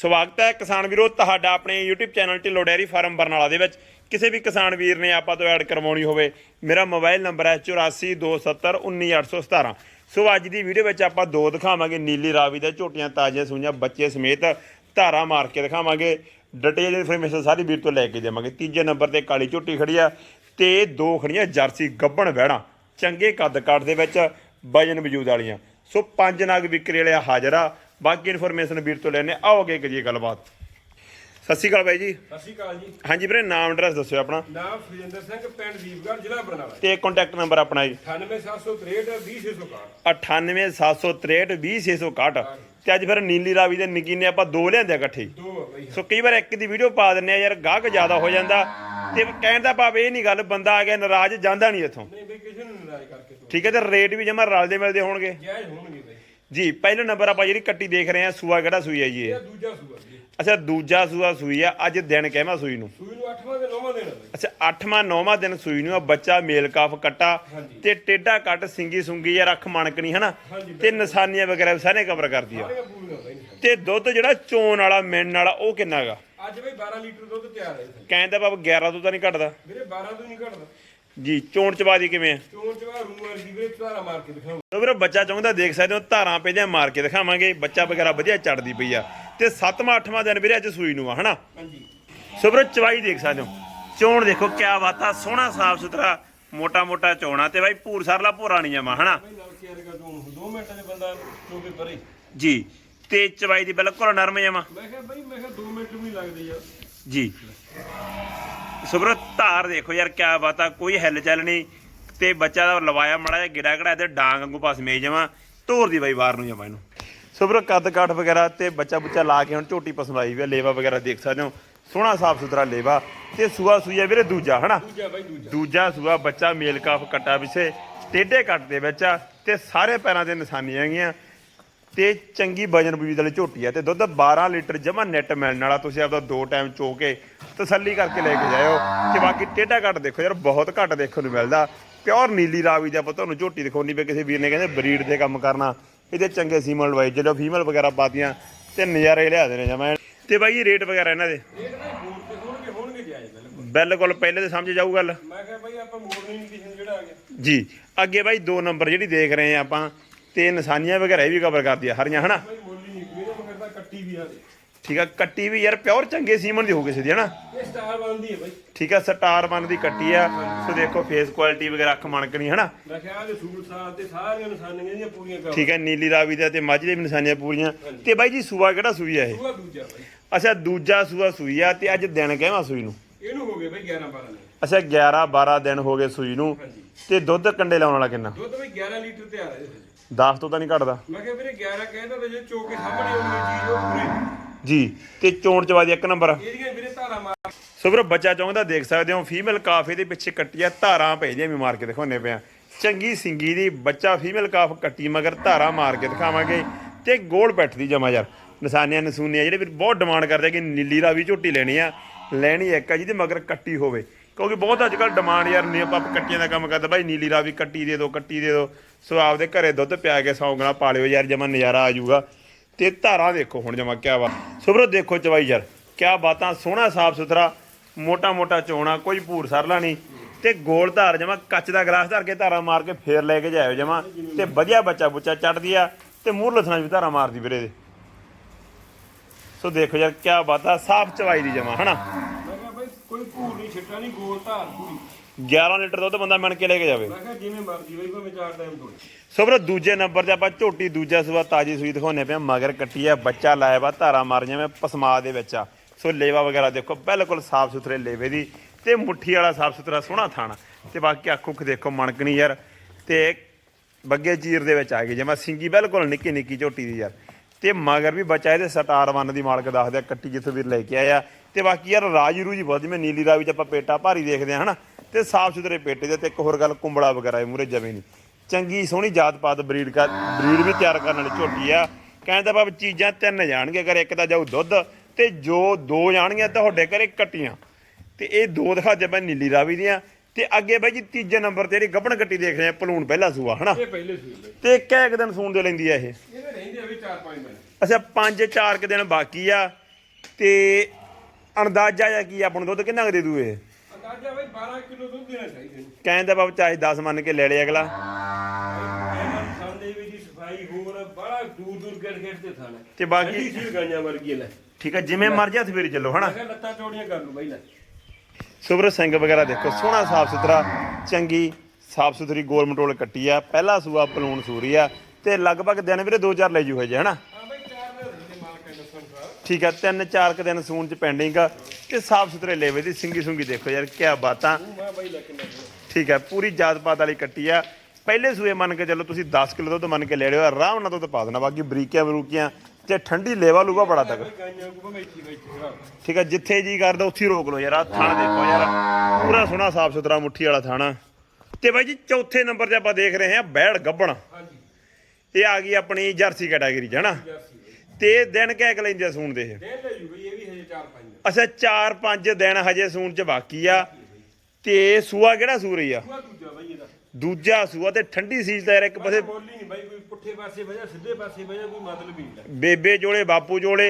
ਸਵਾਗਤ ਹੈ ਕਿਸਾਨ ਵੀਰੋ, ਤੁਹਾਡਾ ਆਪਣੇ YouTube channel Dhillon dairy farm Barnala ਦੇ ਵਿੱਚ। ਕਿਸੇ ਵੀ ਕਿਸਾਨ ਵੀਰ ਨੇ ਆਪਾਂ ਤੋਂ ਐਡ ਕਰਵਾਉਣੀ ਹੋਵੇ, ਮੇਰਾ ਮੋਬਾਈਲ ਨੰਬਰ ਹੈ 8427191817 ਸੋ ਅੱਜ ਦੀ ਵੀਡੀਓ ਵਿੱਚ ਆਪਾਂ ਦੋ ਦਿਖਾਵਾਂਗੇ, ਨੀਲੀ ਰਾਵੀ ਦੇ ਝੋਟੀਆਂ, ਤਾਜ਼ੀਆਂ ਸੂਈਆਂ, ਬੱਚੇ ਸਮੇਤ ਧਾਰਾ ਮਾਰ ਕੇ ਦਿਖਾਵਾਂਗੇ। ਡਿਟੇਲ ਇਨਫੋਰਮੇਸ਼ਨ ਸਾਰੀ ਵੀਰ ਤੋਂ ਲੈ ਕੇ ਦੇਵਾਂਗੇ ਤੀਜੇ ਨੰਬਰ ਤੇ ਕਾਲੀ ਝੋਟੀ ਖੜੀ ਆ ਤੇ ਦੋ ਖੜੀਆਂ ਜਰਸੀ ਗੱਬਣ ਵਹਿਣਾ ਚੰਗੇ ਕੱਦ ਕਾਠ ਦੇ ਵਿੱਚ ਵਜਨ ਵਜੂਦ ਵਾਲੀਆਂ। ਸੋ ਪੰਜ ਨਾਗ ਵਿਕਰੀ ਵਾਲੇ ਹਾਜ਼ਰ ਆ। ਬਾਕੀ ਇਨਫੋਰਮੇਸ਼ਨ ਵੀਰ ਤੋਂ ਲੈਣੇ ਆਓਗੇ ਕਰੀਏ ਗੱਲਬਾਤ। ਸਤਿ ਸ਼੍ਰੀ ਅਕਾਲ ਬਾਈ ਜੀ। ਸਤਿ ਸ਼੍ਰੀ ਅਕਾਲ ਜੀ। ਹਾਂਜੀ ਵੀਰੇ ਨਾਮ ਐਡਰੈਸ ਦੱਸਿਓ ਆਪਣਾ। ਨਾਮ ਸੁਰਿੰਦਰ ਸਿੰਘ ਪਿੰਡ ਦੀਪਗੜ੍ਹ ਜ਼ਿਲ੍ਹਾ ਬਰਨਾਲਾ। ਤੇ ਕੰਟੈਕਟ ਨੰਬਰ ਆਪਣਾ ਜੀ। 98763 98763 ਤੇ ਅੱਜ ਫਿਰ ਨੀਲੀ ਰਾਵੀ ਦੇ ਨਿੱਕੀ ਨੇ ਆਪਾਂ ਦੋ ਲਿਆਂਦੇ ਇਕੱਠੇ। ਦੋ ਬਈ ਸੋ ਕਈ ਵਾਰ ਇੱਕ ਦੀ ਵੀਡੀਓ ਪਾ ਦਿੰਨੇ ਆ ਯਾਰ ਗਾਹਕ ਜ਼ਿਆਦਾ ਹੋ ਜਾਂਦਾ। ਤੇ ਕਹਿਣ ਦਾ ਭਾਵ ਇਹ ਨਹੀਂ ਗੱਲ ਬੰਦਾ ਆ ਗਿਆ ਨਾਰਾਜ਼ ਜਾਂਦਾ ਨਹੀਂ ਇੱਥੋਂ। ਨਹੀਂ ਬਈ ਕਿਸੇ ਨੂੰ ਨਾਰਾਜ਼ ਕਰਕੇ ਠੀਕ ਹੈ ਤੇ ਰੇਟ ਵੀ ਜਮਾ ਰਲਦੇ ਮਿਲਦੇ ਹੋਣਗੇ। ਜਾਇਜ਼ ਹੋਣਗੇ। ਜੀ ਪਹਿਲਾ ਨੰਬਰ ਆਪਾਂ ਜਿਹੜੀ ਕੱਟੀ ਦੇਖ ਰਹੇ ਆ ਸੂਆ ਕਿਹੜਾ ਸੂਈ ਹੈ ਜੀ ਇਹ? ਇਹ ਦੂਜਾ ਸੂਆ ਜੀ। ਅੱਛਾ ਦੂਜਾ ਸੂਆ ਸੂਈ ਆ ਅੱਜ ਦਿਨ ਕਹਿਵਾ ਸੂਈ ਨੂੰ? ਸੂਈ ਨੂੰ 8ਵਾਂ ਤੇ 9ਵਾਂ ਦੇਣਾ ਬਈ ਅੱਛਾ 8ਵਾਂ 9ਵਾਂ ਦਿਨ ਸੂਈ ਨੂੰ ਆ ਬੱਚਾ ਮੇਲ ਕਾਫ ਕੱਟਾ ਹਾਂਜੀ। ਤੇ ਟੇਡਾ ਕੱਟ ਸਿੰਗੀ ਸੁੰਗੀ ਯਾਰ ਅੱਖ ਮਣਕਣੀ ਹਨਾ? ਹਾਂਜੀ, ਤੇ ਨਿਸ਼ਾਨੀਆਂ ਵਗੈਰਾ ਸਾਰੇ ਕਵਰ ਕਰਦੀ ਆ। ਸਾਰੀਆਂ ਪੂਰੀਆਂ ਬਈ ਨੇ। ਤੇ ਦੁੱਧ ਜਿਹੜਾ ਚੋਣ ਵਾਲਾ ਮਿਲਣ ਵਾਲਾ ਉਹ ਕਿੰਨਾ ਹੈਗਾ ਅੱਜ ਬਈ 12 ਲੀਟਰ ਦੁੱਧ ਤਿਆਰ ਹੈ ਇੱਥੇ। ਕਹਿੰਦਾ ਬਾਬ 11 ਤੋਂ ਤਾਂ ਨਹੀਂ ਘਟਦਾ। ਵੀਰੇ 12 ਤੋਂ ਨਹੀਂ ਘਟਦਾ। ਜੀ ਚੋਣ ਚਬਾਦੀ ਕਿਵੇਂ ਆ? ਚੋਣ ਚਵਾ ਰੂ ਵਰਗੀ ਵੀਰੇ ਧਾਰਾ ਮਾਰ ਕੇ ਦਿਖਾਉਂ ਤੋ ਵੀਰੋ ਬੱਚਾ ਚਾਹੁੰਦਾ ਦੇਖ ਸਕਦੇ ਹੋ ਧਾਰਾਂ ਪਹਿਲਾਂ ਮਾਰ ਕੇ ਦਿਖਾਵਾਂਗੇ। ਬੱਚਾ ਵਗੈਰਾ ਵਧੀਆ ਚੜਦੀ ਪਈ ਆ। ਤੇ 7ਵਾਂ 8ਵਾਂ ਦਿਨ ਵੀਰੇ ਅੱਜ ਸੂਈ ਨੂੰ ਆ ਹਨਾ? ਹਾਂਜੀ। ਸੋ ਵੀਰੋ ਚਵਾਈ ਦੇਖ ਸਕਦੇ ਹੋ। ਚੋਣ ਦੇਖੋ ਕਿਆ ਬਾਤ ਆ ਸੋਹਣਾ ਸਾਫ਼ ਸੁਥਰਾ ਮੋਟਾ ਮੋਟਾ ਚੋਣਾ ਤੇ ਬਾਈ ਭੂਰ ਸਰਲਾ ਭੋਰਾ ਨਹੀਂ ਜਮਾ ਹਨਾ? ਬਈ ਨਾਲ ਕੇਅਰ ਕਰ ਦੂੰ 2 ਮਿੰਟਾਂ ਦੇ ਬੰਦਾ ਚੋ ਕੇ ਪਰੇ ਜੀ ਤੇ ਚਵਾਈ ਦੀ ਬਿਲਕੁਲ ਨਰਮ ਜਮਾ। ਮੈਂ ਕਿਹਾ ਬਈ ਮੈਂ ਕਿਹਾ 2 ਮਿੰਟ ਵੀ ਨਹੀਂ ਲੱਗਦੇ ਯਾਰ ਜੀ। ਸੁਬਰੋ ਧਾਰ ਦੇਖੋ ਯਾਰ ਕਿਆ ਬਾਤ ਆ। ਕੋਈ ਹਿੱਲ ਚੱਲ ਨਹੀਂ। ਤੇ ਬੱਚਾ ਦਾ ਲਵਾਇਆ ਮੜਾ ਜਿਹਾ ਗਿੜਾ ਗੜਾ ਤੇ ਡਾਂਗ ਵਾਂਗੂ ਪਾਸ ਮੇਜ ਜਮਾ। ਧੋਰ ਦੀ ਬਾਈ ਬਾਹਰ ਨੂੰ ਜਮਾ ਇਹਨੂੰ। ਸੁਬਰੋ ਕੱਦ ਕਾਠ ਵਗੈਰਾ ਤੇ ਬੱਚਾ ਬੁੱਚਾ ਲਾ ਕੇ ਹੁਣ ਝੋਟੀ ਪਸੰਦ ਆਈ ਵੀ ਲੇਵਾ ਵਗੈਰਾ ਦੇਖ ਸਕਦੇ ਹੋ। ਸੋਹਣਾ ਸਾਫ਼ ਸੁਥਰਾ ਲੇਵਾ ਤੇ ਸੂਆ ਸੂਆ ਵੀਰੇ ਦੂਜਾ ਹਨਾ? ਦੂਜਾ ਬਈ ਦੂਜਾ। ਦੂਜਾ ਸੂਆ ਬੱਚਾ ਮੇਲ ਕਾਫ ਕੱਟਾ ਪਿੱਛੇ ਟੇਢੇ ਕੱਟ ਦੇ ਵਿੱਚ ਤੇ ਸਾਰੇ ਪੈਰਾਂ ਤੇ ਨਿਸ਼ਾਨੀਆਂ ਹੈਗੀਆਂ। ਤੇ ਚੰਗੀ ਵਜਨ ਬੂਜ ਵਾਲੀ ਝੋਟੀ ਆ ਤੇ ਦੁੱਧ 12 ਲੀਟਰ ਜਮਾ ਨੈਟ ਮਿਲਣ ਵਾਲਾ ਤੁਸੀਂ ਆਪਦਾ ਦੋ ਟਾਈਮ ਚੋ ਕੇ ਤਸੱਲੀ ਕਰਕੇ ਲੈ ਕੇ ਜਾਇਓ। ਤੇ ਬਾਕੀ ਟੇਢਾ ਕੱਟ ਦੇਖੋ ਯਾਰ ਬਹੁਤ ਘੱਟ ਦੇਖਣ ਨੂੰ ਮਿਲਦਾ। ਪਿਓਰ ਨੀਲੀ ਰਾਵੀ ਦੇ ਤੁਹਾਨੂੰ ਝੋਟੀ ਦਿਖਾਉਣੀ ਪਈ ਕਿਸੇ ਵੀਰ ਨੇ ਕਹਿੰਦੇ ਬਰੀਡ ਦੇ ਕੰਮ ਕਰਨਾ। ਇਹਦੇ ਚੰਗੇ ਸੀਮਨ ਲਵਾਈ ਜਦੋਂ ਫੀਮੇਲ ਵਗੈਰਾ ਪਾਤੀਆਂ ਤੇ ਨਜ਼ਾਰੇ ਲਿਆ ਦੇਣੇ ਜਮਾ ਤੇ ਬਾਈ ਰੇਟ ਵਗੈਰਾ ਇਹਨਾਂ ਦੇ? ਬਿਲਕੁਲ ਪਹਿਲੇ ਤੇ ਸਮਝ ਜਾਊ ਗੱਲ। ਮੈਂ ਕਿਹਾ ਬਈ ਆਪਾਂ ਮੋੜਨੀ ਨਹੀਂ ਕਿਸੇ ਨੂੰ ਜਿਹੜਾ ਆ ਗਿਆ? ਜੀ ਅੱਗੇ ਬਾਈ ਦੋ ਨੰਬਰ ਜਿਹੜੀ ਦੇਖ ਰਹੇ ਆ ਆਪਾਂ। ਤੇ ਨਿਸ਼ਾਨੀਆਂ ਵਗੈਰਾ ਵੀ ਕਵਰ ਕਰਦੀ ਆ ਹਰੀਆਂ ਹਨਾ? ਬਈ ਮੋਲੀ ਨਹੀਂ ਮੇਰੇ ਮਗਰ ਤਾਂ ਕੱਟੀ ਵੀ ਆ। ਦੇ ਠੀਕ ਆ ਕੱਟੀ ਵੀ ਯਾਰ ਪਿਓਰ ਚੰਗੇ ਸੀਮਨ ਦੀ ਹੋ ਕਿਸੇ ਦੀ ਹਨਾ? ਇਹ ਸਟਾਰ ਬਣਦੀ ਹੈ ਬਈ। ਠੀਕ ਆ ਸਟਾਰ ਬਨ ਦੀ ਕੱਟੀ ਆ ਸੋ ਦੇਖੋ ਫੇਸ ਕੁਆਲਿਟੀ ਵਗੈਰਾ ਅੱਖ ਮਣਕਣੀ ਹਨਾ? ਮੈਂ ਕਿਹਾ ਦੇ ਸੂਟ ਸਾਹ ਤੇ ਸਾਰੀਆਂ ਨਿਸ਼ਾਨੀਆਂ ਦੀਆਂ ਪੂਰੀਆਂ ਕਰ ਠੀਕ ਆ ਨੀਲੀ ਰਾਵੀ ਦਾ ਤੇ ਮੱਝ ਦੇ ਵੀ ਨਿਸ਼ਾਨੀਆਂ ਪੂਰੀਆਂ। ਤੇ ਬਾਈ ਜੀ ਸੂਆ ਕਿਹੜਾ ਸੂਈ ਆ ਇਹ? ਸੂਆ ਦੂਜਾ ਬਈ। ਅੱਛਾ ਦੂਜਾ ਸੂਆ ਸੂਈ ਆ ਤੇ ਅੱਜ ਦਿਨ ਕਹਿਵਾ ਸੂਈ ਨੂੰ? ਇਹਨੂੰ ਹੋ ਗਏ ਬਈ 11 12 ਨੇ ਅੱਛਾ 11 12 ਦਿਨ ਹੋ ਗਏ ਸੂਈ ਨੂੰ। ਤੇ ਦੁੱਧ ਕੰਡੇ ਲਾਉਣ ਵਾਲਾ ਕਿੰਨਾ? ਦੁੱਧ ਬਈ 11 ਲੀਟਰ ਤਿਆਰ ਹੈ ਇਹਦੇ ਵਿੱਚ। 10 ਤੋਂ ਤਾਂ ਨਹੀਂ ਘਟਦਾ। ਮੈਂ ਕਿਹਾ ਵੀਰੇ 11 ਕਹਿੰਦਾ ਤੇ ਜੇ ਚੋਕੇ ਸਾਹਮਣੇ ਆਉਂਦੀ ਚੀਜ਼ ਉਹ ਪੂਰੀ। ਜੀ ਤੇ ਚੋਣ ਚਵਾਦੀ ਇੱਕ ਨੰਬਰ। ਇਹਦੀਆਂ ਵੀਰੇ ਧਾਰਾ ਮਾਰ ਸੋ ਵੀਰੋ ਬੱਚਾ ਚਾਹੁੰਦਾ ਦੇਖ ਸਕਦੇ ਹੋ ਫੀਮੇਲ ਕਾਫ ਇਹਦੇ ਪਿੱਛੇ ਕੱਟੀ ਆ ਧਾਰਾਂ ਭੇਜਦੀਆਂ ਵੀ ਮਾਰ ਕੇ ਦਿਖਾਉਨੇ ਪਿਆ। ਚੰਗੀ ਸਿੰਗੀ ਦੀ ਬੱਚਾ ਫੀਮੇਲ ਕਾਫ ਕੱਟੀ ਮਗਰ ਧਾਰਾਂ ਮਾਰ ਕੇ ਦਿਖਾਵਾਂਗੇ। ਤੇ ਗੋਲ ਪੈਠ ਦੀ ਜਮਾ ਯਾਰ। ਨਿਸ਼ਾਨੀਆਂ ਨਸੂਨੀਆਂ ਜਿਹੜੇ ਵੀਰ ਬਹੁਤ ਡਿਮਾਂਡ ਕਰਦੇ ਕਿ ਨੀਲੀ ਰਾਵੀ ਝੋਟੀ ਲੈਣੀ ਆ। ਲੈਣੀ ਇੱਕ ਆ ਜਿਹਦੇ ਮਗਰ ਕੱਟੀ ਹੋਵੇ। ਕਿਉਂਕਿ ਬਹੁਤ ਅੱਜ ਕੱਲ ਡਿਮਾਂਡ ਯਾਰ ਨਹੀਂ, ਆਪਾਂ ਕੱਟੀਆਂ ਦਾ ਕੰਮ ਕਰਦਾ ਭਾਈ ਨੀਲੀ ਰਾਵੀ ਕੱਟੀ ਦੇ ਦਿਓ ਕੱਟੀ ਦੇ ਦਿਓ ਸੋ ਆਪਦੇ ਘਰੇ ਦੁੱਧ ਪਿਆ ਕੇ ਸੌਂਗਣਾ ਪਾ ਲਿਓ ਯਾਰ, ਜਮਾ ਨਜ਼ਾਰਾ ਆ ਜਾਊਗਾ। ਤੇ ਧਾਰਾਂ ਦੇਖੋ ਹੁਣ ਜਮਾ ਕਿਆ ਵਾ। ਸੁਬਰੋ ਦੇਖੋ ਚਵਾਈ ਯਾਰ, ਕਿਆ ਬਾਤਾਂ, ਸੋਹਣਾ ਸਾਫ਼ ਸੁਥਰਾ ਮੋਟਾ ਮੋਟਾ ਚੋਣਾ, ਕੋਈ ਭੂਰ ਸਰਲਾ ਨਹੀਂ। ਤੇ ਗੋਲ ਧਾਰ ਜਮਾ ਕੱਚ ਦਾ ਗਲਾਸ ਧਰ ਕੇ ਧਾਰਾ ਮਾਰ ਕੇ ਫੇਰ ਲੈ ਕੇ ਜਾਇਓ ਜਮਾ। ਤੇ ਵਧੀਆ ਬੱਚਾ ਬੁੱਚਾ ਚੜਦੀ ਆ, ਤੇ ਮੂੰਹ ਲਸਣਾ ਵੀ ਧਾਰਾ ਮਾਰਦੀ ਵੀਰੇ ਦੇ ਸੋ ਦੇਖੋ ਯਾਰ, ਕਿਆ ਬਾਤਾਂ, ਸਾਫ਼ ਚਵਾਈ ਦੀ ਜਮਾ, ਹਨਾ? ਮੈਂ ਭੂਰ ਨਹੀਂ ਨਹੀਂ ਗੋਲ ਧਾਰ ਪੂਰੀ। 11 ਲੀਟਰ ਦੁੱਧ ਬੰਦਾ ਮਣ ਕੇ ਲੈ ਕੇ ਜਾਵੇ। ਮੈਂ ਕਿਹਾ ਜਿਵੇਂ ਮਰਜ਼ੀ ਬਈ ਭਾਵੇਂ ਚਾਰ ਟਾਈਮ ਦੋੜੇ ਸੋ ਵੀਰੋ ਦੂਜੇ ਨੰਬਰ ਤੇ ਆਪਾਂ ਝੋਟੀ ਦੂਜਾ ਸੂਆ ਤਾਜੀ ਸੂਈ ਦਿਖਾਉਨੇ ਪਿਆ ਮਗਰ ਕੱਟੀ ਆ ਬੱਚਾ ਲਾਇਆ ਵਾ ਧਾਰਾ ਮਾਰ ਜਿਵੇਂ ਪਸਮਾ ਦੇ ਵਿੱਚ ਆ। ਸੋ ਲੇਵਾ ਵਗੈਰਾ ਦੇਖੋ ਬਿਲਕੁਲ ਸਾਫ਼ ਸੁਥਰੇ ਲੇਵੇ ਦੀ ਤੇ ਮੁੱਠੀ ਵਾਲਾ ਸਾਫ਼ ਸੁਥਰਾ ਸੋਹਣਾ ਥਾਣਾ ਤੇ ਬਾਕੀ ਅੱਖ ਉੱਖ ਦੇਖੋ ਮਣਕਣੀ ਯਾਰ। ਤੇ ਬੱਗੇ ਚੀਰ ਦੇ ਵਿੱਚ ਆ ਗਈ ਜਮਾ ਸਿੰਗੀ ਬਿਲਕੁਲ ਨਿੱਕੀ ਨਿੱਕੀ ਝੋਟੀ ਦੀ ਯਾਰ। ਤੇ ਮਗਰ ਵੀ ਬੱਚਾ ਇਹਦੇ ਸਟਾਰ ਵਨ ਦੀ ਮਾਲਕ ਦੱਸਦੇ ਆ ਕੱਟੀ ਜਿੱਥੋਂ ਵੀਰ ਲੈ ਕੇ ਆਇਆ। ਤੇ ਬਾਕੀ ਯਾਰ ਰਾਜੀ ਰੂਜੀ ਬਹੁਤ, ਜਿਵੇਂ ਨੀਲੀ ਰਾਵੀ ਚ ਆਪਾਂ ਪੇਟਾ ਭਾਰੀ ਦੇਖਦੇ ਆ ਹਨਾ, ਤੇ ਸਾਫ਼ ਸੁਥਰੇ ਪੇਟੇ ਦੇ ਤੇ ਇੱਕ ਹੋਰ ਗੱਲ ਕੁੰਬੜਾ ਵਗੈਰਾ ਮੂਰੇ ਜਵੇਂ ਨਹੀਂ। ਚੰਗੀ ਸੋਹਣੀ ਜਾਤ ਪਾਤ ਬਰੀਡ ਕਰ, ਬਰੀਡ ਵੀ ਤਿਆਰ ਕਰਨ ਵਾਲੀ ਝੋਟੀ ਆ। ਕਹਿੰਦਾ ਬਾਬ ਚੀਜ਼ਾਂ ਤਿੰਨ ਜਾਣਗੇ ਅਗਰ ਇੱਕ ਤਾਂ ਜਾਊ ਦੁੱਧ, ਤੇ ਜੋ ਦੋ ਜਾਣਗੀਆਂ ਤੁਹਾਡੇ ਘਰੇ ਕੱਟੀਆਂ। ਤੇ ਇਹ ਦੋ ਦਿਖਾ ਦੇ ਮੈਂ ਨੀਲੀ ਰਾਵੀ ਦੀਆਂ। ਤੇ ਅੱਗੇ ਬਾਈ ਜੀ ਤੀਜੇ ਨੰਬਰ ਤੇ ਜਿਹੜੀ ਗੱਭਣ ਕੱਟੀ ਦੇਖ ਰਹੇ ਆ ਪਲੂਣ ਪਹਿਲਾ ਸੂਆ ਹਨਾ? ਇਹ ਪਹਿਲੇ ਸੂਏ ਬਈ। ਤੇ ਇੱਕ ਇੱਕ ਦਿਨ ਸੂਣ ਦੇ ਲੈਂਦੀ ਆ ਇਹ। ਇਹਦੇ ਰਹਿੰਦੇ ਆ ਵੀ ਚਾਰ ਪੰਜ ਦਿਨ। ਅੱਛਾ ਪੰਜ ਚਾਰ ਕੁ ਦਿਨ ਬਾਕੀ ਆ ਤੇ ਅੰਦਾਜ਼ਾ ਜਾਂ ਕੀ ਆ, ਆਪਾਂ ਨੂੰ ਦੁੱਧ ਕਿੰਨਾ ਕੁ ਦੇ ਦੂ ਇਹ? ਅੰਦਾਜ਼ਾ ਬਈ 12 ਕਿਲੋ ਦੁੱਧ ਦੇਣਾ ਚਾਹੀਦਾ ਜੀ। ਕਹਿੰਦਾ ਬਾਬ ਚਾਹੇ 10 ਮੰਨ ਕੇ ਲੈ ਲਿਆ ਅਗਲਾ। ਇਹਨਾਂ ਸੰਦੇ ਵੀ ਦੀ ਸਫ਼ਾਈ ਹੋਰ ਬੜਾ ਦੂਰ ਦੂਰ ਗੜ ਗੜ ਤੇ ਥਾਣਾ। ਤੇ ਬਾਕੀ- ਗਾਈਆਂ ਵਰਗੀ ਲੈ। ਠੀਕ ਹੈ ਜਿਵੇਂ ਮਰਜ਼ੀ ਹੱਥ ਫੇਰੀ ਚੱਲੋ ਹਨਾ? ਕਿਹਾ ਲੱਤਾਂ ਚੌੜੀਆਂ ਕਰ ਲੂ ਬਈ ਲੈ। ਸੁਬਰ ਸਿੰਘ ਵਗੈਰਾ ਦੇਖੋ, ਸੋਹਣਾ ਸਾਫ਼ ਸੁਥਰਾ, ਚੰਗੀ ਸਾਫ਼ ਸੁਥਰੀ ਗੋਲ ਮਟੋਲ ਕੱਟੀ ਆ। ਪਹਿਲਾ ਸੂਆ ਪਲੂਣ ਸੂਰੀ ਆ ਤੇ ਲਗਭਗ ਦਿਨ ਵੀਰੇ 2-4 ਲੈ ਜੂ ਹਜੇ, ਹਨਾ? ਹੈ ਦੱਸਣ ਠੀਕ ਆ, ਤਿੰਨ ਚਾਰ ਕੁ ਦਿਨ ਸੂਣ ਚ ਪੈਂਡਿੰਗ ਆ ਤੇ ਸਾਫ਼ ਸੁਥਰੇ ਲੇਵੇ ਦੀ ਸਿੰਗੀ ਸੁੰਗੀ ਦੇਖੋ ਯਾਰ ਕੀ ਬਾਤਾਂ। ਠੀਕ ਹੈ ਪੂਰੀ ਜਾਤ ਪਾਤ ਵਾਲੀ ਕੱਟੀ ਆ। ਪਹਿਲੇ ਸੂਏ ਮੰਨ ਕੇ ਚੱਲੋ ਤੁਸੀਂ 10 ਕਿਲੋ ਦੁੱਧ ਮੰਨ ਕੇ ਲੈ ਲਿਓ, ਆਰਾਮ ਨਾਲ ਦੁੱਧ ਪਾ ਦੇਣਾ, ਬਾਕੀ ਬਰੀਕੀਆਂ ਬਰੂਕੀਆਂ ਤੇ ਠੰਡੀ ਲੇਵਾ ਲੂਗਾ ਬੜਾ ਤੱਕ ਠੀਕ ਹੈ ਜਿੱਥੇ ਜੀ ਕਰਦਾ ਉੱਥੇ ਰੋਕ ਲਓ ਯਾਰ ਆ ਥਾਣਾ ਦੇਖੋ ਯਾਰ ਪੂਰਾ ਸੋਹਣਾ ਸਾਫ਼ ਸੁਥਰਾ ਮੁੱਠੀ ਵਾਲਾ ਥਾਣਾ। ਤੇ ਬਾਈ ਜੀ ਚੌਥੇ ਨੰਬਰ ਤੇ ਆਪਾਂ ਦੇਖ ਰਹੇ ਹਾਂ ਬੈੜ ਗੱਬਣ। ਇਹ ਆ ਗਈ ਆਪਣੀ ਜਰਸੀ ਕੈਟਾਗਰੀ ਚ ਹਨਾ ਤੇ ਦਿਨ ਕਹਿ ਕੇ ਲੈਂਦੇ ਆ ਸੂਣ ਦੇ। ਅੱਛਾ 4-5 ਦਿਨ ਹਜੇ ਸੂਣ ਚ ਬਾਕੀ ਆ। ਤੇ ਸੂਆ ਕਿਹੜਾ ਸੂਰੀ ਆ? ਦੂਜਾ ਸੂਆ ਤੇ ਠੰਡੀ ਤਾਂ ਯਾਰ ਇੱਕ ਪਾਸੇ ਬੋਲੀ ਨਹੀਂ ਬਾਈ ਕੋਈ ਪੁੱਠੇ ਪਾਸੇ ਵਜਾ ਸਿੱਧੇ ਪਾਸੇ ਵਜਾ ਕੋਈ ਮਤਲਬ ਹੀ ਨਹੀਂ। ਬੇਬੇ ਜੋਲੇ ਬਾਪੂ ਜੋਲੇ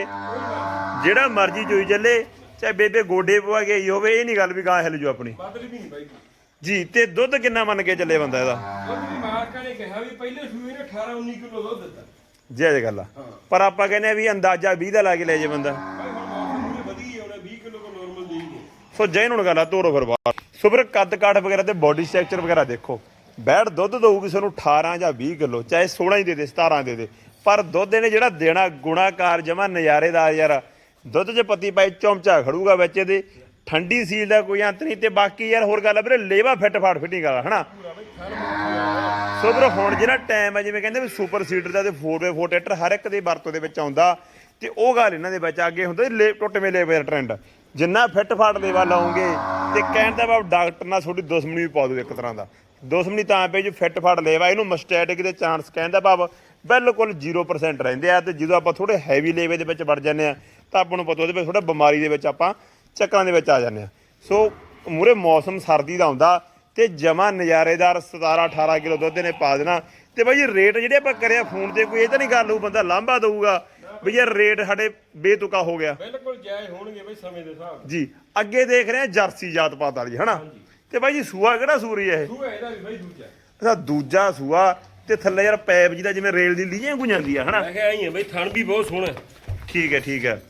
ਜਿਹੜਾ ਮਰਜ਼ੀ ਚੋਈ ਚੱਲੇ ਚਾਹੇ ਬੇਬੇ ਗੋਡੇ ਪਵਾ ਗਈ ਹੋਵੇ ਇਹ ਨਹੀਂ ਗੱਲ ਵੀ ਗਾਂ ਹਿੱਲ ਜੋ ਆਪਣੀ। ਮਤਲਬ ਹੀ ਨਹੀਂ ਬਾਈ ਜੀ ਤੇ ਦੁੱਧ ਕਿੰਨਾ ਮੰਨ ਕੇ ਚੱਲੇ ਬੰਦਾ ਇਹਦਾ? ਦੁੱਧ ਵੀ ਮਾਲਕਾਂ ਨੇ ਕਿਹਾ ਵੀ ਪਹਿਲੇ ਸੂਏ ਨੇ 18 19 ਕਿਲੋ ਦੁੱਧ ਦਿੱਤਾ। ਜੀ ਇਹ ਗੱਲ ਆ। ਪਰ ਆਪਾਂ ਕਹਿੰਦੇ ਆ ਵੀ ਅੰਦਾਜ਼ਾ 20 ਦਾ ਲਾ ਕੇ ਲੈ ਜੇ ਬੰਦਾ। ਬਾਈ ਹੁਣ ਮੌਸਮ ਮੂਰੇ ਵਧੀ ਹੈ ਉਹਨੇ 20 ਕਿਲੋ ਕੋ ਨਾਰਮਲ ਦੇ ਹੀ ਨੇ। ਸੋ ਜੈ ਨੂੰ ਗੱਲ ਆ ਤੋਰੋ ਫਿਰ ਬਾਹਰ। ਸੁਬਰ ਕੱਦ ਕਾਠ ਵਗੈਰਾ ਤੇ ਬਾਡੀ ਸਟਰਕਚਰ ਵਗੈਰਾ ਦੇਖੋ। ਬੈੜ ਦੁੱਧ ਦਊਗੀ ਸਾਨੂੰ 18 ਜਾਂ 20 ਕਿਲੋ, ਚਾਹੇ 16 ਹੀ ਦੇ ਦੇ 17 ਦੇ ਦੇ। ਪਰ ਦੁੱਧ ਇਹਨੇ ਜਿਹੜਾ ਦੇਣਾ, ਗੁਣਾਕਾਰ ਜਮਾ ਨਜ਼ਾਰੇਦਾਰ ਯਾਰ। ਦੁੱਧ 'ਚ ਪੱਤੀ ਪਾਈ, ਚਮਚਾ ਖੜੂਗਾ ਵਿੱਚ ਇਹਦੇ। ਠੰਡੀ ਸੀਲ ਦਾ ਕੋਈ ਅੰਤ ਨਹੀਂ ਤੇ ਬਾਕੀ ਯਾਰ ਹੋਰ ਗੱਲ ਆ ਵੀਰੇ, ਲੇਵਾ ਫਿੱਟ ਫਾਟ ਫਿਟਿੰਗ ਵਾਲਾ, ਹਨਾ? ਸੋ ਵੀਰੇ, ਹੁਣ ਜਿਹੜਾ ਟਾਈਮ ਹੈ ਜਿਵੇਂ ਕਹਿੰਦੇ ਵੀ ਸੁਪਰ ਸੀਡਰ ਦਾ ਤੇ 4x4 ਟਰੈਕਟਰ ਹਰ ਇੱਕ ਦੀ ਵਰਤੋਂ ਦੇ ਵਿੱਚ ਆਉਂਦਾ। ਤੇ ਉਹ ਗੱਲ ਇਹਨਾਂ ਦੇ ਵਿੱਚ ਅੱਗੇ ਹੁੰਦਾ ਲੇ, ਟੁੱਟਵੇਂ ਲੇਵੇ ਦਾ ਟ੍ਰੈਂਡ ਜਿੰਨਾ ਫਿੱਟ ਫਾਟ ਲੇਵਾ ਲਾਉਂਗੇ ਤੇ ਕਹਿਣ ਦਾ ਬਾਬ ਡਾਕਟਰ ਨਾਲ ਤੁਹਾਡੀ ਦੁਸ਼ਮਣੀ ਵੀ ਪਾ ਦੂ ਇੱਕ ਤਰ੍ਹਾਂ ਦਾ। ਦੁਸ਼ਮਣੀ ਤਾਂ ਪਈ ਜੀ ਫਿੱਟ ਫਾਟ ਲੇਵਾ ਇਹਨੂੰ ਮਸਟੈਟਿਕ ਦੇ ਚਾਂਸ ਕਹਿੰਦਾ ਬਾਬ ਬਿਲਕੁਲ 0% ਰਹਿੰਦੇ ਆ ਤੇ ਜਦੋਂ ਆਪਾਂ ਥੋੜੇ ਹੈਵੀ ਲੇਵੇ ਦੇ ਵਿੱਚ ਵੜ ਜਾਂਦੇ ਆ ਤਾਂ ਆਪਾਂ ਨੂੰ ਪਤਾ ਉਹਦੇ ਵਿੱਚ ਥੋੜਾ ਬਿਮਾਰੀ ਦੇ ਵਿੱਚ ਆਪਾਂ ਚੱਕਰਾਂ ਦੇ ਵਿੱਚ ਆ ਜਾਂਦੇ ਆ। ਸੋ ਮੂਰੇ ਮੌਸਮ ਸਰਦੀ ਦਾ ਆਉਂਦਾ ਤੇ ਜਮਾ ਨਜ਼ਾਰੇਦਾਰ 17 18 ਕਿਲੋ ਦੁੱਧ ਨੇ ਪਾ ਦੇਣਾ। ਤੇ ਬਾਈ ਜੀ ਰੇਟ ਜਿਹੜੇ ਆਪਾਂ ਕਰਿਆ ਫੋਨ ਤੇ ਕੋਈ ਇਹ ਤਾਂ ਨਹੀਂ ਗੱਲ ਹੋਊ ਬੰਦਾ ਲਾਂਭਾ ਦਊਗਾ ਵੀ ਯਾਰ ਰੇਟ ਸਾਡੇ ਬੇਤੁਕਾ ਹੋ ਗਿਆ। ਬਿਲਕੁਲ ਜਾਇਜ਼ ਹੋਣਗੇ ਬਾਈ ਸਮੇਂ ਦੇ ਹਿਸਾਬ ਨਾਲ। ਜੀ ਅੱਗੇ ਦੇਖ ਰਹੇ ਆ ਜਰਸੀ ਜਾਤ ਪਾਤ ਵਾਲੀ ਹਨਾ? ਤੇ ਬਾਈ ਜੀ ਸੂਆ ਕਿਹੜਾ ਸੂਰੀ ਹੈ ਇਹ? ਸੂਆ ਇਹਦਾ ਵੀ ਬਾਈ ਦੂਜਾ। ਅੱਛਾ ਦੂਜਾ ਸੂਆ ਤੇ ਥੱਲੇ ਯਾਰ ਪੈਪ ਜਿਹਦਾ ਜਿਵੇਂ ਰੇਲ ਦੀ ਲੀਹਾਂ ਗੁ ਜਾਂਦੀ ਆ ਹਨਾ? ਮੈਂ ਕਿਹਾ ਆਈ ਹੈ ਬਾਈ ਥਣ ਵੀ ਬਹੁਤ ਸੋਹਣਾ। ਠੀਕ ਹੈ ਠੀਕ ਹੈ।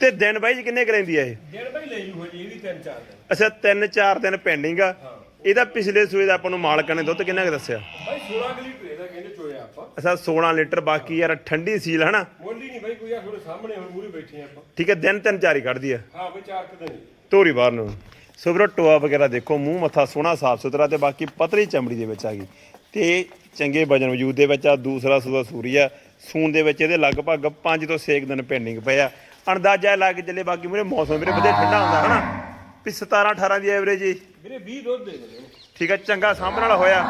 ਤੇ ਦਿਨ ਬਾਈ ਜੀ ਕਿੰਨੇ ਕੁ ਲੈਂਦੀ ਆ ਇਹ? ਦਿਨ ਬਾਈ ਲੈ ਜੂ ਹਜੇ ਇਹ ਵੀ ਤਿੰਨ ਚਾਰ ਦਿਨ। ਅੱਛਾ ਤਿੰਨ ਚਾਰ ਦਿਨ ਪੈਂਡਿੰਗ ਆ। ਇਹਦਾ ਪਿਛਲੇ ਸੂਏ ਦਾ ਆਪਾਂ ਨੂੰ ਮਾਲਕਾਂ ਨੇ ਦੁੱਧ ਕਿੰਨਾ ਕੁ ਦੱਸਿਆ? ਬਾਈ 16 ਕਿਲੀ ਇਹਦਾ ਕਹਿੰਦੇ ਚੋਇਆ ਆਪਾਂ। ਅੱਛਾ 16 ਲੀਟਰ ਬਾਕੀ ਯਾਰ ਠੰਡੀ ਸੀਲ ਹਨਾ? ਬੋਲੀ ਨਹੀਂ ਬਾਈ ਕੋਈ ਆ ਤੁਹਾਡੇ ਸਾਹਮਣੇ ਹੁਣ ਮੂਰੇ ਬੈਠੇ ਆਪਾਂ। ਠੀਕ ਹੈ ਦਿਨ ਤਿੰਨ ਚਾਰ ਹੀ ਕੱਢਦੀ ਆ। ਹਾਂ ਬਾਈ ਚਾਰ ਕੁ ਦਿਨ ਧੋਰੀ ਬਾਹਰ ਨੂੰ। ਸੋ ਵੀਰੋ ਟੋਆ ਵਗੈਰਾ ਦੇਖੋ ਮੂੰਹ ਮੱਥਾ ਸੋਹਣਾ ਸਾਫ਼ ਸੁਥਰਾ ਤੇ ਬਾਕੀ ਪਤਲੀ ਚਮੜੀ ਦੇ ਵਿੱਚ ਆ ਗਈ। ਤੇ ਚੰਗੇ ਵਜਨ ਵਜੂਦ ਦੇ ਵਿੱਚ ਆ ਦੂਸਰਾ ਸੂਆ ਸੂਰੀ ਆ। ਸੂਣ ਦੇ ਵਿੱਚ ਇਹਦੇ ਲਗਭਗ 5 ਤੋਂ 6 ਦਿਨ ਪੈਂਡਿੰਗ ਪਏ ਆ। ਅੰਦਾਜ਼ਾ ਲਾ ਕੇ ਚੱਲੇ ਬਾਕੀ ਮੂਰੇ ਮੌਸਮ ਵੀਰੇ ਵਧੀਆ ਠੰਡਾ ਹੁੰਦਾ ਹਨਾ? ਵੀ 17 18 ਦੀ ਐਵਰੇਜ ਹੀ ਵੀਰੇ 20 ਦੁੱਧ ਦੇ ਦੇ ਠੀਕ ਹੈ ਚੰਗਾ ਸਾਂਭਣ ਵਾਲਾ ਹੋਇਆ।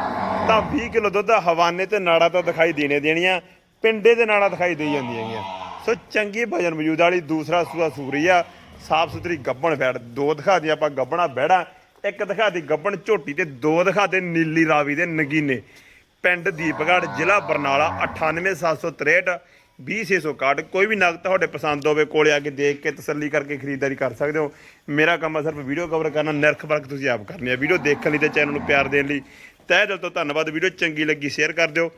ਤਾਂ 20 ਕਿਲੋ ਦੁੱਧ ਹਵਾਨੇ ਤੇ ਨਾੜਾ ਤਾਂ ਦਿਖਾਈ ਦੇਣੇ ਦੇਣੀਆਂ ਪਿੰਡੇ ਦੇ ਨਾੜਾ ਦਿਖਾਈ ਦੇਈ ਜਾਂਦੀਆਂ ਹੈਗੀਆਂ। ਸੋ ਚੰਗੀ ਭਜਨ ਮੌਜੂਦ ਵਾਲੀ ਦੂਸਰਾ ਸੂਆ ਸੂਰੀ ਆ। ਸਾਫ਼ ਸੁਥਰੀ ਗੱਬਣ ਬੈੜ ਦੋ ਦਿਖਾ ਦੀ ਆਪਾਂ ਗੱਬਣਾ ਬੈੜਾ ਇੱਕ ਦਿਖਾ ਦੀ ਗੱਬਣ ਝੋਟੀ ਤੇ ਦੋ ਦਿਖਾ ਦੇ ਨੀਲੀ ਰਾਵੀ ਦੇ ਨਗੀਨੇ। ਪਿੰਡ ਦੀਪਗੜ੍ਹ, ਜ਼ਿਲ੍ਹਾ ਬਰਨਾਲਾ 98763 20661 ਕੋਈ ਵੀ ਨਗ ਤੁਹਾਡੇ ਪਸੰਦ ਹੋਵੇ, ਕੋਲੇ ਆ ਕੇ ਦੇਖ ਕੇ ਤਸੱਲੀ ਕਰਕੇ ਖਰੀਦਦਾਰੀ ਕਰ ਸਕਦੇ ਹੋ। ਮੇਰਾ ਕੰਮ ਹੈ ਸਿਰਫ ਵੀਡੀਓ ਕਵਰ ਕਰਨਾ, ਨਿਰਖ ਵਰਕ ਤੁਸੀਂ ਆਪ ਕਰਨੀ ਹੈ। ਵੀਡੀਓ ਦੇਖਣ ਲਈ ਤੇ ਚੈਨਲ ਨੂੰ ਪਿਆਰ ਦੇਣ ਲਈ ਤਹਿ ਦਿਲ ਤੋਂ ਧੰਨਵਾਦ। ਵੀਡੀਓ ਚੰਗੀ ਲੱਗੀ, ਸ਼ੇਅਰ ਕਰ ਦਿਓ।